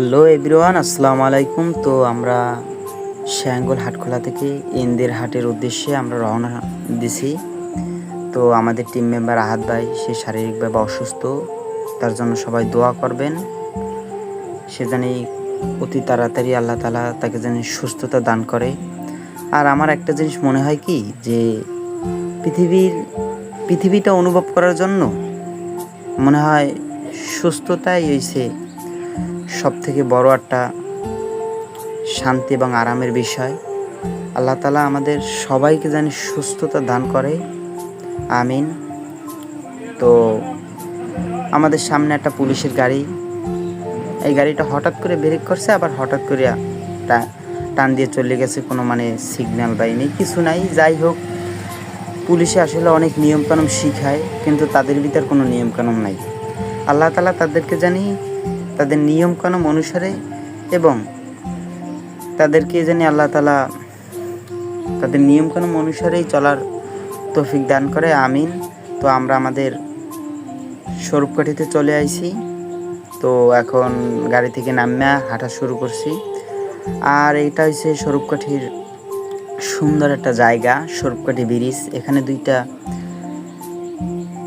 Hello everyone, আসসালামু আলাইকুম। তো আমরা শ্যাঙ্গল হাটখোলা থেকে ইন্দের হাটের উদ্দেশ্যে আমরা রওনা দিছি। তো আমাদের টিম মেম্বার আহাত ভাই, সে শারীরিকভাবে অসুস্থ, তার জন্য সবাই দোয়া করবেন। সে জানি অতি তাড়াতাড়ি আল্লাহ তালা তাকে যেন সুস্থতা দান করে। আর আমার একটা জিনিস মনে হয় কি, যে পৃথিবীর, পৃথিবীটা অনুভব করার জন্য মনে হয় সুস্থতাই হয়েছে সব থেকে বড় একটা শান্তি এবং আরামের বিষয়। আল্লাহ তালা আমাদের সবাইকে জানি সুস্থতা দান করে। আমিন। তো আমাদের সামনে একটা পুলিশের গাড়ি। এই গাড়িটা হঠাৎ করে ব্রেক করছে, আবার হঠাৎ করে টান দিয়ে চলে গেছে, কোনো মানে সিগন্যাল বাইনি কিছু নাই। যাই হোক, পুলিশে আসলে অনেক নিয়মকানুন শিখায়, কিন্তু তাদের ভিতর কোনো নিয়মকানুন নাই। আল্লাহ তালা তাদেরকে জানি তাদের নিয়মকানুন অনুসারে এবং তাদেরকে জানি আল্লাহ তালা তাদের নিয়মকানুন অনুসারেই চলার তৌফিক দান করে, আমিন। তো আমরা আমাদের স্বরূপকাঠিতে চলে আইছি। তো এখন গাড়ি থেকে নামিয়া হাঁটা শুরু করছি। আর এটা হচ্ছে স্বরূপকাঠির সুন্দর একটা জায়গা, স্বরূপকাঠি ব্রিজ। এখানে দুইটা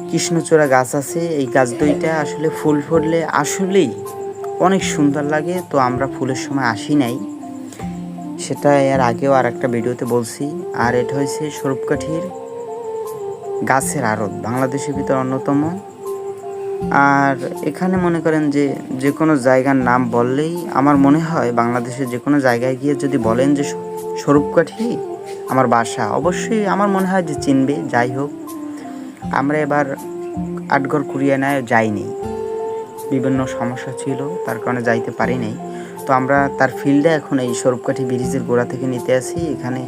কৃষ্ণচূড়া গাছ আছে। এই গাছ দুইটা আসলে ফুল ফুটলে আসলেই অনেক সুন্দর লাগে, তো আমরা ফুলের সময় আসি নাই। সেটা এর আগেও আর একটা ভিডিওতে বলছি, আর এটা হয়েছে স্বরূপকাঠির গাছের আড়ত, বাংলাদেশের ভিতর অন্যতম। আর এখানে মনে করেন যে যে কোনো জায়গার নাম বললেই আমার মনে হয় বাংলাদেশের যে কোনো জায়গায় গিয়ে যদি বলেন যে স্বরূপকাঠি, আমার বাসা, অবশ্যই আমার মনে হয় যে চিনবে, যাই হোক। আমরা এবার আটঘর কুরিয়ানায় যাইনি। বিভিন্ন সমস্যা ছিল, তার কারণে যাইতে পারি নাই। তো আমরা তার ফিল্ডে এখন এই স্বরূপকাঠি ব্রিজের গোড়া থেকে নিতে আসি। এখানে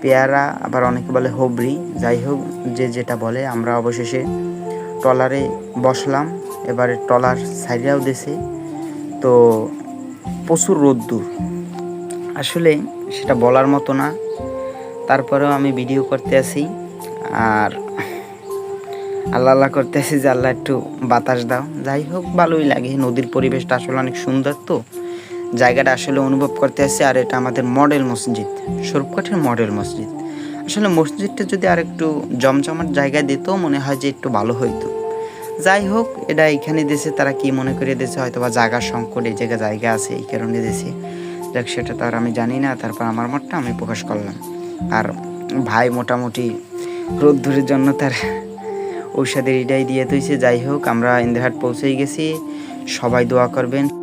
পেয়ারা, আবার অনেকে বলে হবরি। যাই হোক, যে যেটা বলে, আমরা অবশেষে ট্রলারে বসলাম। এবারে ট্রলার সাইডেও দেশে তো প্রচুর রোদ্দুর। আসলে সেটা বলার মতো না। তারপরেও আমি ভিডিও করতে আসি। আর আল্লাহ আল্লাহ করতে আসি যে আল্লাহ একটু বাতাস দাও। যাই হোক, ভালোই লাগে। নদীর পরিবেশটা আসলে অনেক সুন্দর তো। জায়গাটা আসলে অনুভব করতে আসি আর এটা আমাদের মডেল মসজিদ, স্বরূপকাঠের মডেল মসজিদ। আসলে মসজিদটা যদি আর একটু জমজমাট জায়গায় দিত মনে হয় যে একটু ভালো হইতো। যাই হোক, এটা এখানে দেশে তারা কি মনে করে দিয়েছে হয়তো বা জায়গার সংকট, এই জায়গায় জায়গা আছে, এই কারণে দেশে যাক, সেটা তো আর আমি জানি না, তারপর আমার মতটা আমি প্রকাশ করলাম। আর ভাই মোটামুটি রোদ্দুরের জন্য তার ঔষধের এটাই দিয়ে তৈছে যাই হোক আমরা ইন্দ্রহাট পৌঁছেই গেছি। সবাই দোয়া করবেন।